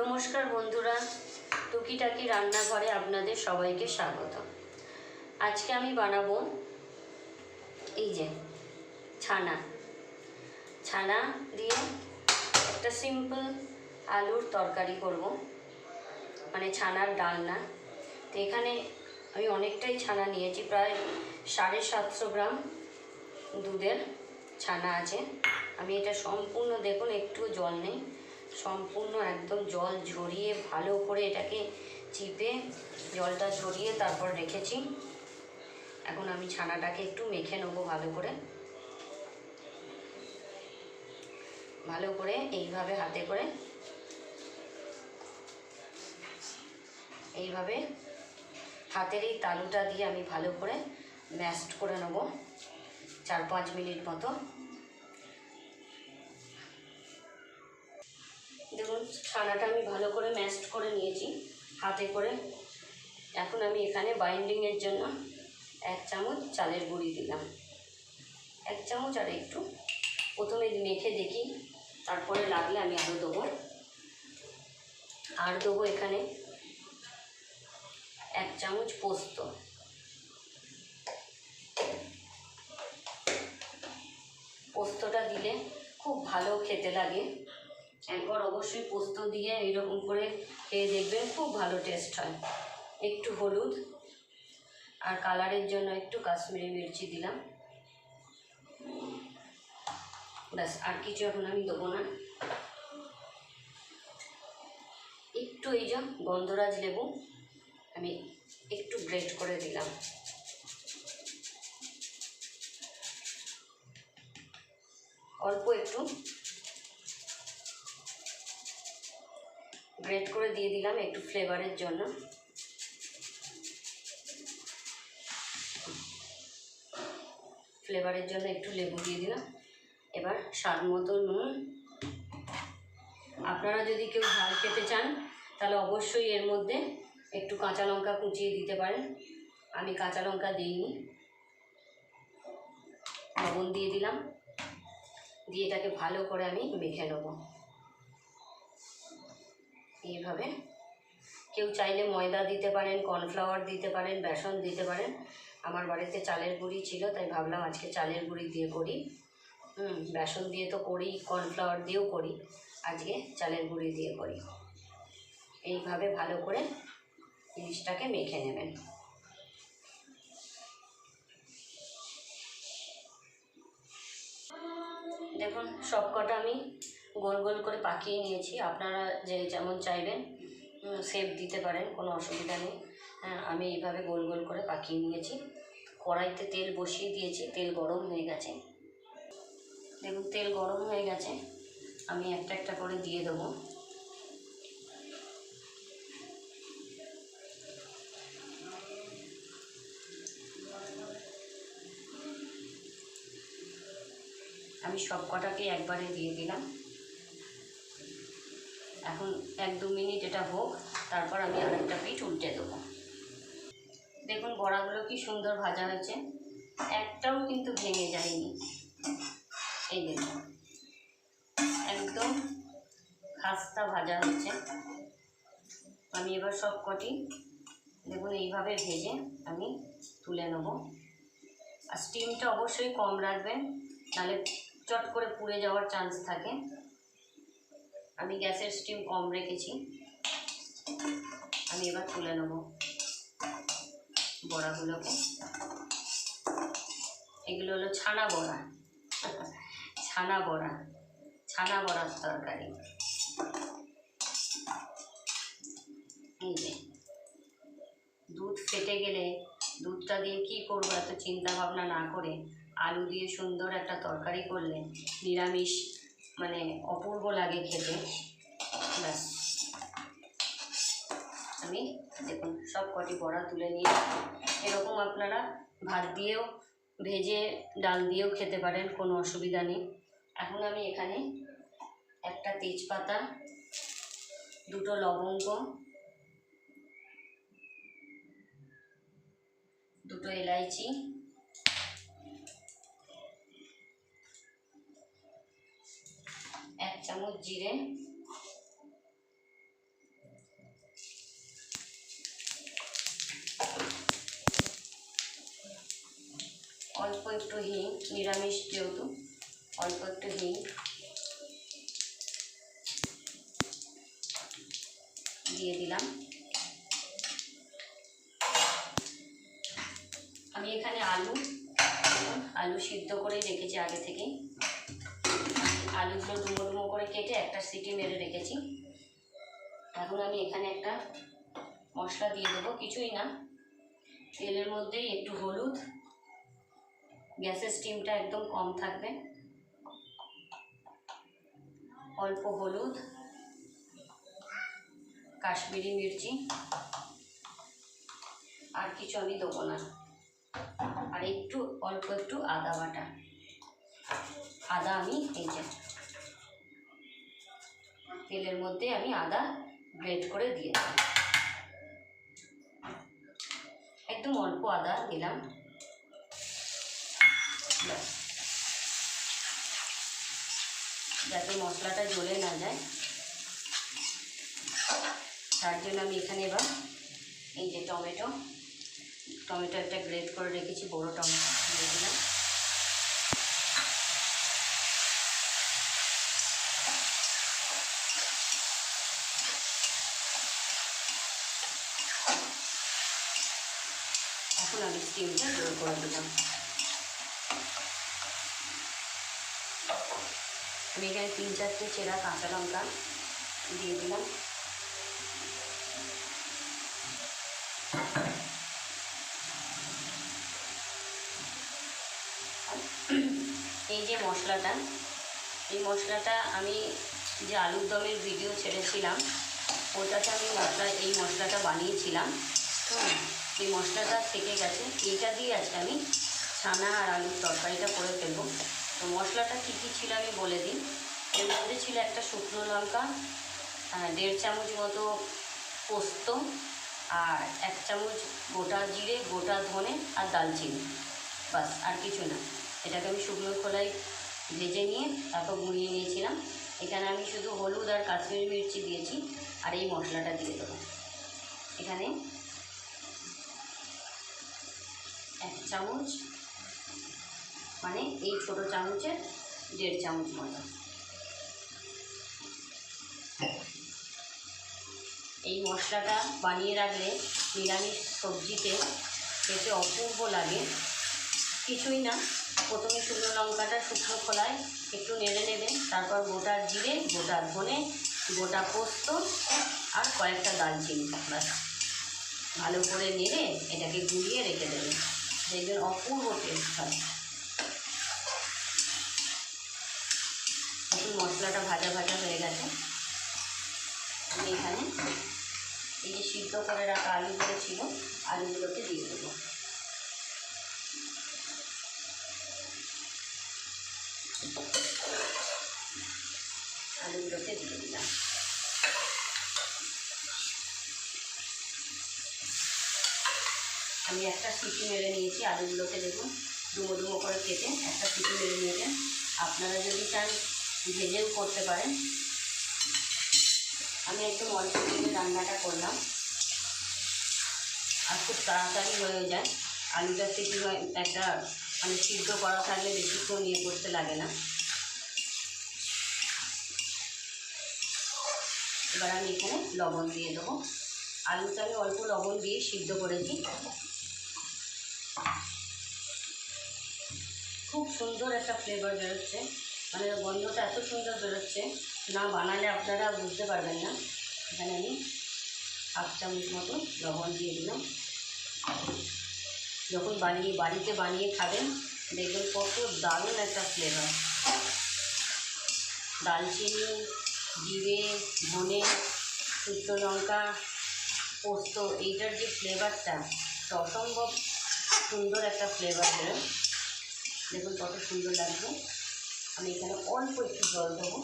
নমস্কার বন্ধুরা, টুকিটাকি রান্নাঘরে আপনাদের সবাইকে স্বাগত আজকে আমি বানাবো এই যে ছানা। ছানা দিয়ে একটা সিম্পল আলুর তরকারি করব মানে ছানার ডালনা। তো এখানে আমি অনেকটাই ছানা নিয়েছি, প্রায় সাড়ে সাতশো গ্রাম দুধের ছানা আছে। আমি এটা সম্পূর্ণ দেখুন একটু জল নেই। সম্পূর্ণ একদম জল ঝরিয়ে ভালো করে এটাকে চিপে জলটা ঝরিয়ে তারপর রেখেছি। এখন আমি ছানাটাকে একটু মেখে নেব ভালো করে। ভালো করে এইভাবে হাতে করে এইভাবে হাতের এই তালুটা দিয়ে আমি ভালো করে ম্যাশড করে নেব চার পাঁচ মিনিট মতো। দেখুন, ছানাটা আমি ভালো করে ম্যাশড করে নিয়েছি, হাতে করে। এখন আমি এখানে বাইন্ডিংয়ের জন্য এক চামচ চালের গুঁড়ি দিলাম। এক চামচ আর একটু প্রথমে মেখে দেখি, তারপরে লাগলে আমি আরও দেবো। আর দেবো এখানে এক চামচ পোস্ত। পোস্তটা দিলে খুব ভালো খেতে লাগে। একবার অবশ্যই পোস্ত দিয়ে এইরকম করে খেয়ে দেখবেন, খুব ভালো টেস্ট হয়। একটু হলুদ আর কালারের জন্য একটু কাশ্মীরি মির্চি দিলাম। ব্যাস, আর কিছু এখন আমি দেবো না। একটু এই যে গন্ধরাজ লেবু আমি একটু গ্রেট করে দিলাম। অল্প একটু। গ্রেট করে দিয়ে দিলাম একটু ফ্লেভারের জন্য। ফ্লেভারের জন্য একটু লেবু দিয়ে দিলাম। এবার স্বাদ মতো নুন। আপনারা যদি কেউ ঝাল খেতে চান, তাহলে অবশ্যই এর মধ্যে একটু কাঁচা লঙ্কা কুচিয়ে দিতে পারেন। আমি কাঁচা লঙ্কা দিইনি। লবণ দিয়ে দিলাম। দিয়ে এটাকে ভালো করে আমি মেখে নেব। এইভাবে। কেউ চাইলে ময়দা দিতে পারেন, কর্নফ্লাওয়ার দিতে পারেন, বেসন দিতে পারেন। আমার বাড়িতে চালের গুঁড়ি ছিল, তাই ভাবলাম আজকে চালের গুঁড়ি দিয়ে করি। হুম, বেসন দিয়ে তো করি, কর্নফ্লাওয়ার দিয়েও করি। আজকে চালের গুঁড়ি দিয়ে করি। এইভাবে ভালো করে জিনিসটাকে মেখে নেবেন। দেখুন সব কটা আমি গোল গোল করে পাকিয়ে নিয়েছি। আপনারা যে যেমন চাইবেন শেপ দিতে পারেন, কোনো অসুবিধা নেই। হ্যাঁ আমি এইভাবে গোল গোল করে পাকিয়ে নিয়েছি। কড়াইতে তেল বসিয়ে দিয়েছি, তেল গরম হয়ে গেছে। দেখুন, তেল গরম হয়ে গেছে। আমি একটা একটা করে দিয়ে দেবো। আমি সব কটাকে একবারে দিয়ে দিলাম। এখন এক দু মিনিট এটা হোক, তারপর আমি আরেকটা পিঠ উল্টে দেবো। দেখুন বড়াগুলো কি সুন্দর ভাজা হয়েছে, একটাও কিন্তু ভেঙে যায়নি। এই দেখুন একদম খাস্তা ভাজা হয়েছে। আমি এবার সব কটি, দেখুন এইভাবে ভেজে আমি তুলে নেব। আর স্টিমটা অবশ্যই কম রাখবেন, নাহলে চট করে পুড়ে যাওয়ার চান্স থাকে। আমি গ্যাসের স্টিম কম রেখেছি। আমি এবার তুলে নেব বড়াগুলোকে। এগুলো হলো ছানা বড়া। ছানা বড়া। ছানা বড়ার তরকারি। দুধ ফেটে গেলে দুধটা দিয়ে কি করব এত চিন্তা ভাবনা না করে? আলু দিয়ে সুন্দর একটা তরকারি করলে নিরামিষ মানে অপূর্ব লাগে খেতে। ব্যাস। আমি দেখুন, সব কটি বড়া তুলে নিয়ে এরকম আপনারা ভাত দিয়েও, ভেজে ডাল দিয়েও খেতে পারেন, কোনো অসুবিধা নেই। এখন আমি এখানে একটা তেজপাতা, দুটো লবঙ্গ, দুটো এলাইচি জিরে। অল্প একটু হিং নিরামিষ যেহেতু, অল্প একটু হিং দিয়ে দিলাম। আমি এখানে আলু আলু সিদ্ধ করে রেখেছি আগে থেকেই। আলুগুলো ডুমো ডুমো করে কেটে একটা সিটি মেরে রেখেছি। এখন আমি এখানে একটা মশলা দিয়ে দেবো, কিছুই না। তেলের মধ্যেই একটু হলুদ। গ্যাসের স্টিমটা একদম কম থাকবে। অল্প হলুদ। কাশ্মীরি মির্চি। আর কিছু আমি দেবো না। আর একটু, অল্প একটু আদা বাটা। আদা আমি এই যে তেলের মধ্যে আমি আদা গ্রেট করে দিয়ে দিলাম। একদম অল্প আদা দিলাম। যাতে মশলাটা জ্বলে না যায়। তার জন্য আমি এখানে এবার এই যে টমেটো টমেটো একটা গ্রেট করে রেখেছি, বড় টমেটো দিয়ে দিলাম। স্টিমটা জোর করে দিলাম আমি এখানে তিন চারটে চেরা কাঁচা লঙ্কা দিয়ে দিলাম। এই যে মশলাটা, এই মশলাটা আমি যে আলুর দমের ভিডিও ছেড়েছিলাম, ওটাতে আমি মশলা এই মশলাটা বানিয়েছিলাম। হুম এই মশলাটা থেকে গেছে। এইটা দিয়ে আজকে আমি ছানা আর আলুর তরকারিটা করে ফেলব। তো মশলাটা কী কী ছিল আমি বলে দিই। এর মধ্যে ছিল একটা শুকনো লঙ্কা দেড় চামচ মতো পোস্ত আর এক চামচ গোটা জিরে, গোটা ধনে আর দালচিনি। বাস, আর কিছু না। এটাকে আমি শুকনো খোলায় ভেজে নিয়ে তারপর গুঁড়িয়ে নিয়েছিলাম। এখানে আমি শুধু হলুদ আর কাশ্মীরি মির্চি দিয়েছি আর এই মশলাটা দিয়ে দেবো। এখানে এক চামচ মানে এই ছোট চামচের দেড় চামচ মতো। এই মশলাটা বানিয়ে রাখলে নিরামিষ সবজিতে খেতে অপূর্ব লাগে। কিছুই না, প্রথমে শুকনো লঙ্কাটা শুকনো খোলায় একটু নেড়ে নেবেন তারপর গোটা জিরে, গোটা ধনে, গোটা পোস্ত আর কয়েকটা দালচিনি ব্যাস। ভালো করে নেড়ে এটাকে গুলিয়ে রেখে দেবেন দেখবেন অপূর্ব টেস্ট হয়। এখন মশলাটা ভাজা ভাজা হয়ে গেছে। আমি এখানে এই যে সিদ্ধ করে রাখা আলুগুলো ছিল, আলুগুলোকে দিয়ে দেবো। আলুগুলোকে দিয়ে দিলাম। একটা সিটি মেরে নিয়েছি, আলুগুলোকে দেখুন, ডুমো ডুমো করে কেটে একটা সিটি মেরে নিয়েছেন আপনারা যদি চান ভেজেও করতে পারেন। আমি একদম অল্প দিয়ে রান্নাটা করলাম। আর খুব তাড়াতাড়ি হয়ে যায়। আলুটা সিটি একটা মানে সিদ্ধ করা থাকলে বেশিক্ষণ ইয়ে করতে লাগে না। এবার আমি এখানে লবণ দিয়ে দেবো। আলুটা আমি অল্প লবণ দিয়ে সিদ্ধ করেছি। খুব সুন্দর একটা ফ্লেভার বেরোচ্ছে। মানে গন্ধটা এত সুন্দর বেরোচ্ছে। না বানালে আপনারা বুঝতে পারবেন না। এখানে আমি হাফ চামচ মতো লবণ দিয়ে দিলাম। যখন বানিয়ে, বাড়িতে বানিয়ে খাবেন, দেখবেন কত দারুণ একটা ফ্লেভার দালচিনি জিরে, ধনে, শুকনো লঙ্কা, পোস্ত, এইটার যে ফ্লেভারটা অসম্ভব সুন্দর একটা ফ্লেভার বেরোয়। দেখুন কত সুন্দর লাগবে আমি এখানে অল্প একটু জল দেবো।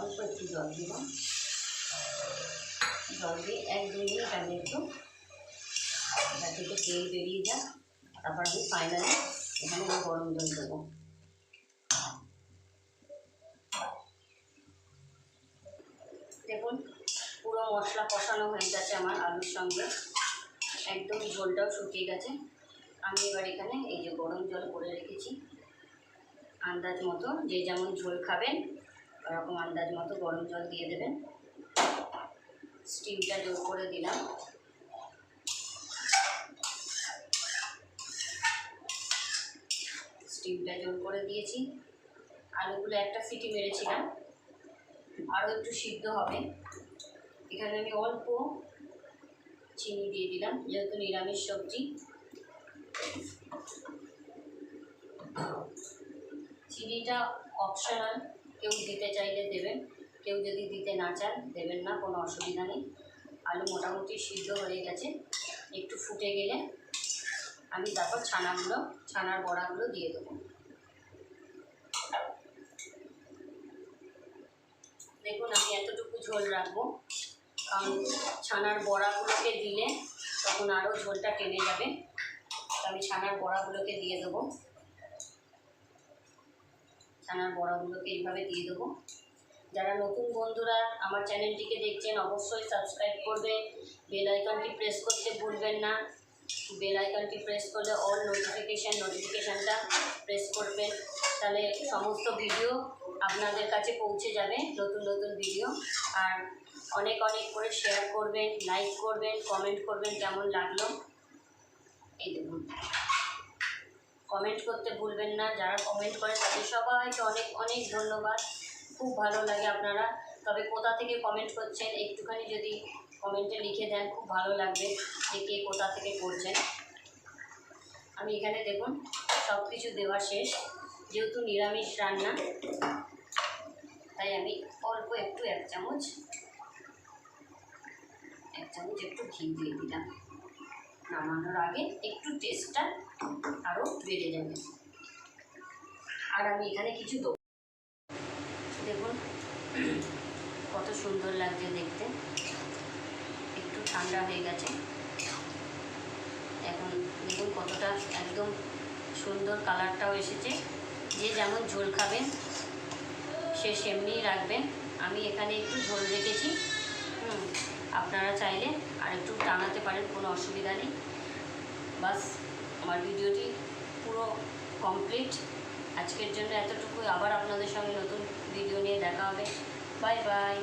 অল্প একটু জল দিব। জল দিয়ে এক দুই মিনিট আমি একটু এটা থেকে তেল বেরিয়ে যাক। তারপর আমি ফাইনালি এখানে গরম জল দেবো। দেখুন পুরো মশলা কষানো হয়ে গেছে আমার আলুর সঙ্গে। একদম ঝোলটাও শুকিয়ে গেছে। আমি এবার এখানে এই যে গরম জল করে রেখেছি। আন্দাজ মতো যে যেমন ঝোল খাবেন, ওরকম আন্দাজ মতো গরম জল দিয়ে দেবেন। স্টিমটা জোর করে দিলাম। স্টিমটা জোর করে দিয়েছি। আলুগুলো একটা সিটি মেরেছিলাম। আরও একটু সিদ্ধ হবে। এখানে আমি অল্প চিনি দিয়ে দিলাম, যেহেতু নিরামিষ সবজি। চিনিটা অপশনাল কেউ দিতে চাইলে দেবেন, কেউ যদি দিতে না চান, দেবেন না, কোনো অসুবিধা নেই। আলু মোটামুটি সিদ্ধ হয়ে গেছে, একটু ফুটে গেলে আমি তারপর ছানাগুলো, ছানার বড়াগুলো দিয়ে দেবো। দেখুন, আমি এতটুকু ঝোল রাখব। কারণ ছানার বড়াগুলোকে দিলে তখন আরও ঝোলটা টেনে যাবে। আমি ছানার বড়াগুলোকে দিয়ে দেবো। ছানার বড়াগুলোকে এইভাবে দিয়ে দেবো। যারা নতুন বন্ধুরা আমার চ্যানেলটিকে দেখছেন, অবশ্যই সাবস্ক্রাইব করবে। বেল আইকনটি প্রেস করতে ভুলবেন না। বেল আইকনটি প্রেস করলে অল নোটিফিকেশান, নোটিফিকেশানটা প্রেস করবেন। তাহলে সমস্ত ভিডিও আপনাদের কাছে পৌঁছে যাবে, নতুন নতুন ভিডিও। আর অনেক অনেক করে শেয়ার করবেন লাইক করবেন কমেন্ট করবেন কেমন লাগল। এই দেখুন। কমেন্ট করতে ভুলবেন না, যারা কমেন্ট করে তাদের সবাইকে অনেক অনেক ধন্যবাদ। খুব ভালো লাগে আপনারা। তবে কোথা থেকে কমেন্ট করছেন, একটুখানি যদি কমেন্টে লিখে দেন, খুব ভালো লাগবে যে কে কোথা থেকে করছেন। আমি এখানে দেখুন সব কিছু দেওয়া শেষ। যেহেতু নিরামিষ রান্না, তাই আমি অল্প একটু এক চামচ চামচ একটু ঘি দিয়ে দিলাম নামানোর আগে একটু টেস্টটা আরও বেড়ে যাবে আর আমি এখানে কিছু দেবো দেখুন কত সুন্দর লাগছে দেখতে একটু ঠান্ডা হয়ে গেছে এখন দেখুন কতটা একদম সুন্দর কালারটাও এসেছে যে যেমন ঝোল খাবেন সে সেমনিই রাখবেন আমি এখানে একটু ঝোল রেখেছি। আপনারা চাইলে আর একটু টানাতে পারেন, কোনো অসুবিধা নেই। বাস, আমার ভিডিওটি পুরো কমপ্লিট। আজকের জন্য এতটুকুই। আবার আপনাদের সঙ্গে নতুন ভিডিও নিয়ে দেখা হবে। Bye bye.